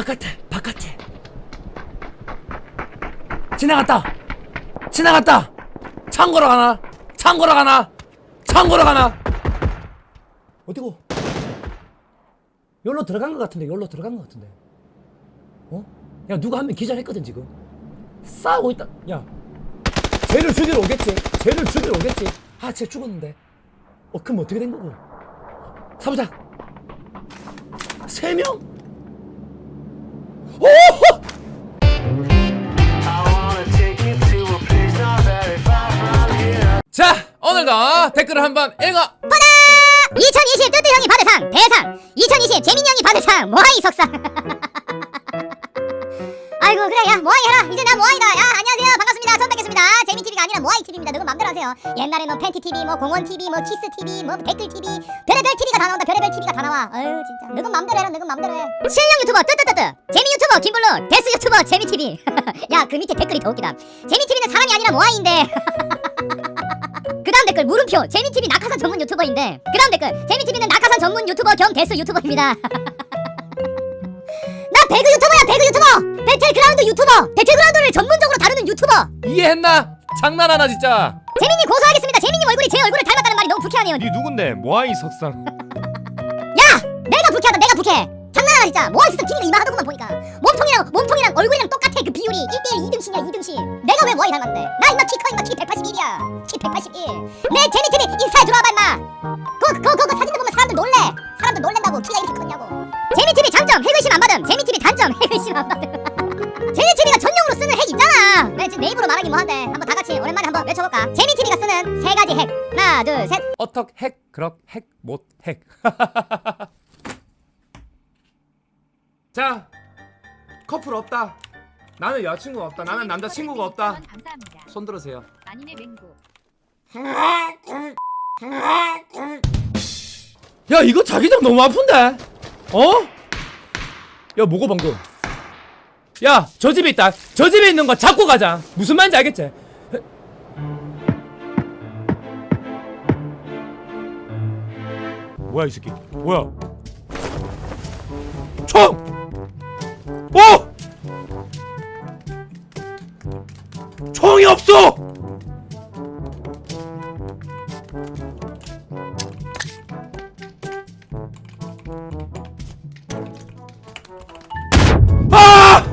바깥에 바깥에. 지나갔다. 지나갔다. 창고로 가나? 창고로 가나? 창고로 가나? 어디고? 여기로 들어간 것 같은데 여기로 들어간 것 같은데. 어? 야 누가 한 명 기절했거든 지금. 싸우고 있다. 야 쟤를 죽이러 오겠지. 쟤를 죽이러 오겠지. 아쟤 죽었는데. 어 그럼 어떻게 된 거고? 사보자. 세 명? 오늘도 댓글을 한번 읽어. 2020 뜨뜨 형이 받을 상 대상. 2020 재민 형이 받을 상 모하이 석상. 아이고 그래 야 모하이 해라. 이제 나 모하이다 야 안녕하세요. 반갑습니다. 처음 뵙겠습니다. 재민 TV가 아니라 모하이 TV입니다. 누군 맘대로 하세요. 옛날에 뭐 팬티 TV 뭐 공원 TV 뭐 키스 TV 뭐 댓글 TV 별의별 TV가 다 나온다. 별의별 TV가 다 나와. 아유 진짜. 누군 맘대로 해라 누군 맘대로 해. 실력 유튜버 뜨뜨뜨뜨 재민 유튜버 김블루. 데스 유튜버 재민 TV. 야 그 밑에 댓글이 더 웃기다. 재민 TV는 사람이 아니라 모하이인데 그 다음 댓글 물음표 재미TV 낙하산 전문 유튜버인데. 그 다음 댓글. 재미TV는 낙하산 전문 유튜버 겸 데스 유튜버입니다. 나 배그 유튜버야 배그 유튜버! 배틀그라운드 유튜버! 배틀그라운드를 전문적으로 다루는 유튜버! 이해했나? 장난하나 진짜. 재민님 고소하겠습니다. 재민님 얼굴이 제 얼굴을 닮았다는 말이 너무 불쾌하네요. 니 누군데? 모아이 석상. 야! 내가 불쾌하다 내가 불쾌해 장난하나 진짜 모아있어 TV가 이만하더구만 보니까. 몸통이랑 몸통이랑 얼굴이랑 똑같아 그 비율이. 1대1 2등신이야 2등신. 내가 왜 모아이 닮았는데 나 임마 키커 임마 키 181이야. 키 181내 재미TV 인스타에 들어와봐 임마! 그거 그거 사진들 보면 사람들 놀래! 사람들 놀랜다고. 키가 이렇게 컸냐고. 재미TV 장점! 핵의심 안 받음. 재미TV 단점! 핵의심 안 받음. 재미TV가 전용으로 쓰는 핵 있잖아! 네, 지금 내 입으로 말하기 뭐한데. 한번 다 같이 오랜만에 한번 외쳐볼까? 재미TV가 쓰는 세 가지 핵. 하나 둘셋. 어떻 핵 그럭 핵못핵 자 커플 없다 나는 여자친구가 없다 나는 남자친구가 없다 감사합니다. 손 들으세요 맹구. 야 이거 자기장 너무 아픈데? 어? 야 뭐고 방금? 야 저 집에 있다 저 집에 있는 거 잡고 가자 무슨 말인지 알겠지? 뭐야 이 새끼 뭐야 총! 어! 총이 없어! 아!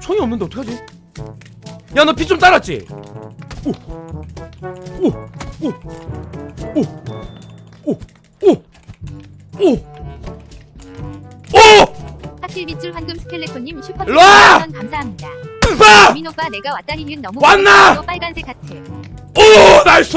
총이 없는데 어떡하지? 야 너 피 좀 따랐지? 오! 오! 오! 오! 오! 오빠 내가 왔다니는 너무 왔나? 또 빨간색 하트. 오! 나이스!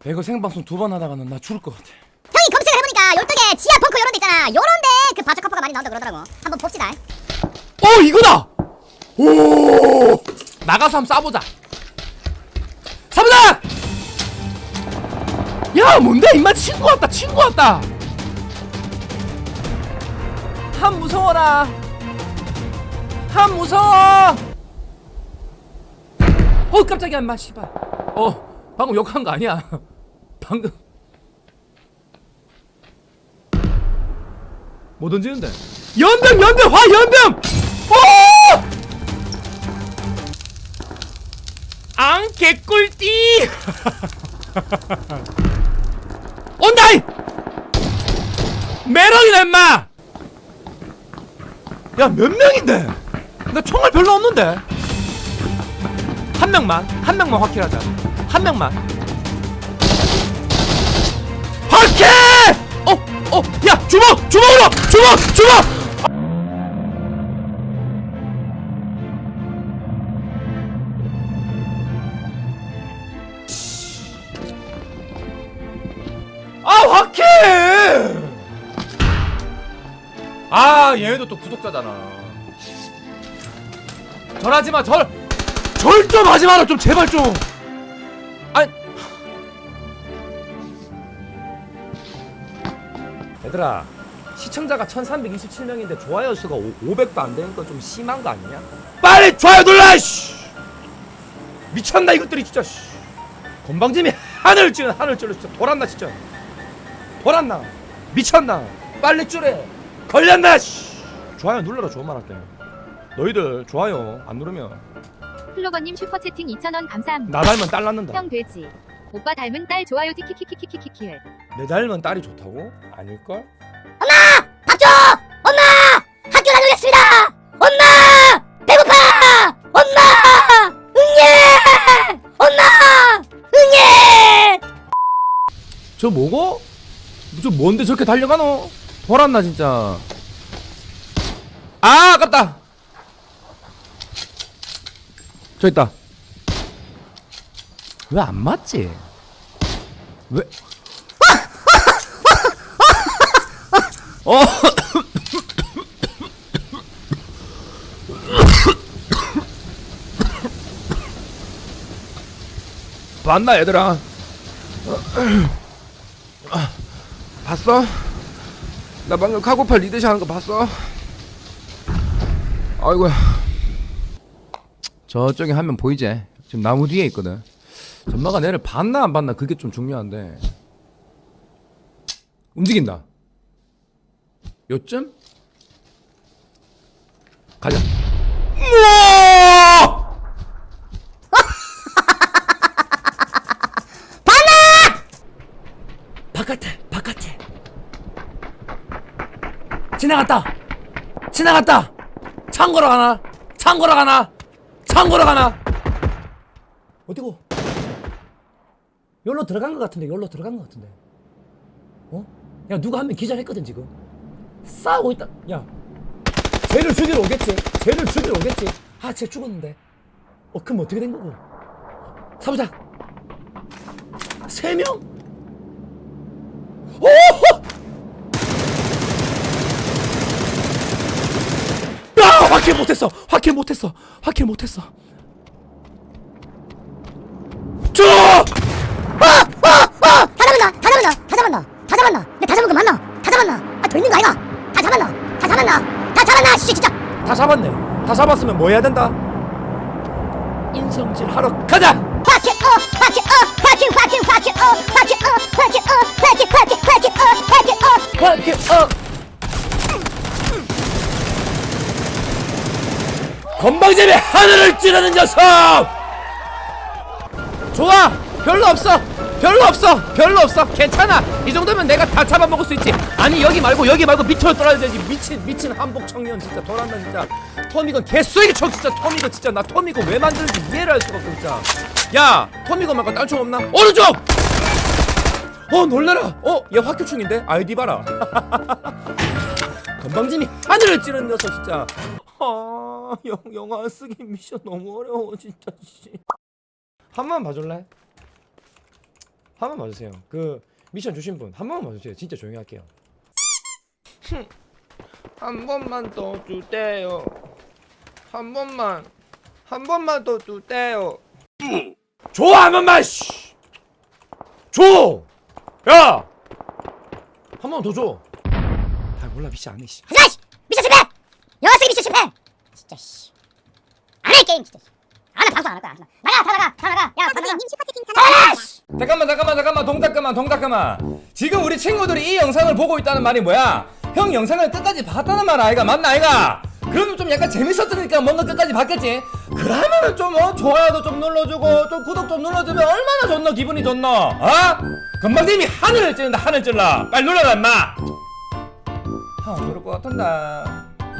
배그 생방송 두 번 하다가는 나 죽을 것 같아. 형이 검색을 해보니까 요쪽에 지하 벙커 요런 데 있잖아 요런 데 그 바저커퍼가 많이 나온다 그러더라고 한번 봅시다 어 이거다! 오! 나가서 한번. 쏴보자! 야 뭔데 임마 친구 왔다 친구 왔다. 한 무서워라. 한 무서워. 어 깜짝이야 임마 씨발. 어 방금 욕한 거 아니야. 방금. 뭐 던지는데? 연병 연병 화 연병! 오! 앙 개꿀띠! 온다이! 메롱이다 임마! 야 몇 명인데? 나 총알 별로 없는데? 한 명만 한 명만 확킬하자 한 명만 확킬! 어! 어! 야 주먹! 주먹으로! 주먹! 주먹! 아 얘네도 또 구독자잖아 절하지마 절! 절 좀 하지 마라 좀 제발 좀 아니 얘들아 시청자가 1327명인데 좋아요 수가 500도 안건좀 심한 거 아니냐? 빨리 좋아요 눌러! 씨! 미쳤나 이것들이 진짜 씨. 건방짐이 하늘 찌는 하늘 찔러 진짜 돌았나 진짜 돌았나 미쳤나 빨리 줄래 걸렸나 씨. 좋아요 눌러라 좋은 말 할게 너희들 좋아요 안 누르면 플로버님 슈퍼채팅 2,000원 감사합니다. 나 닮은 딸 낳는다 형 돼지. 오빠 닮은 딸 좋아요 키키키키키키키. 내 닮은 딸이 좋다고? 아닐걸? 밥 줘! 엄마! 학교 다녀오겠습니다! 엄마! 배고파! 엄마! 응예! 엄마! 응예! 저 뭐고? 저 뭔데 저렇게 달려가노? 돌았나 진짜 아 아깝다 저 있다 왜 안 맞지? 왜? 어 봤나 얘들아 봤어? 나 방금 카고팔 리드샷 하는 거 봤어? 아이고야. 저쪽에 한 명 보이지? 지금 나무 뒤에 있거든. 전마가 내를 봤나 안 봤나? 그게 좀 중요한데. 움직인다. 요쯤? 가자. 바깥에 지나갔다. 지나갔다. 창고로 가나? 창고로 가나? 창고로 가나? 어디고? 여기로 들어간 것 같은데 여기로 들어간 것 같은데. 어? 야 누가 한 명 기절했거든 지금. 싸우고 있다. 야 쟤를 죽이러 오겠지. 쟤를 죽이러 오겠지. 아쟤 죽었는데. 어 그럼 어떻게 된 거고? 사부장 세 명? 오! 야, 확킬 못했어. 확킬 못했어. 확킬 못했어. 쭉! 다 잡았나? 다 잡았나? 다 잡았나? 다 잡았나? 내다 잡은 거 맞나? 다 잡았나? 아, 더 있는 거 아이가? 다 잡았나? 다 잡았나? 다 잡았나? 씨, 진짜! 다 잡았네. 다 잡았으면 뭐 해야 된다? 인성질 하러 가자. 화키 어! 화키 어! 화키 화키 화키 어! 화키 어! 화키 어! 화키 화키 화키 어! 화키 어! 확킬 어. 건방짐이 하늘을 찌르는 녀석! 좋아! 별로 없어! 별로 없어! 별로 없어! 괜찮아! 이 정도면 내가 다 잡아먹을 수 있지! 아니 여기 말고 여기 말고 밑으로 떨어야 되지! 미친 미친 한복 청년 진짜 돌았나 진짜! 토미건 개쓰레기 쳐 진짜 토미건 진짜 나 토미건 왜 만드는지 이해를 할 수가 없어 진짜! 야 토미건 말고 딴총 없나? 오른쪽 어 놀래라! 어얘 화교충인데? 아이디 봐라! 건방짐이 하늘을 찌르는 녀석 진짜! 아 영, 영화 쓰기 미션 너무 어려워 진짜 씨. 한 번만 봐줄래? 한번 봐주세요. 그 미션 주신 분 한 번만 봐주세요. 진짜 조용히 할게요. 한 번만 더 주세요. 한 번만 한 번만 더 주세요. 줘, 한 번만, 씨! 줘! 야! 한 번 더 줘. 아, 몰라, 미션 안 해, 씨. 하지마! 씨! 미션 실패! 영화 쓰기 미션 실패! 진짜 씨. 안해 게임 진짜. 아나 방송 안할 거야. 안 해. 나가 다 나가 다 나가. 야 다 나가. 님 슈퍼채팅 다 나가. 잠깐만 잠깐만 잠깐만 동작 그만 동작 그만. 지금 우리 친구들이 이 영상을 보고 있다는 말이 뭐야? 형 영상을 끝까지 봤다는 말 아이가 맞나 아이가? 그러면 좀 약간 재밌었으니까 뭔가 끝까지 봤겠지? 그러면은 좀 어, 좋아요도 좀 눌러주고 좀 구독 좀 눌러주면 얼마나 좋노 기분이 좋노 어? 금방 님이 하늘을 찌른다 하늘 찔러 빨리 눌러라 임마 형 그럴 것 같은데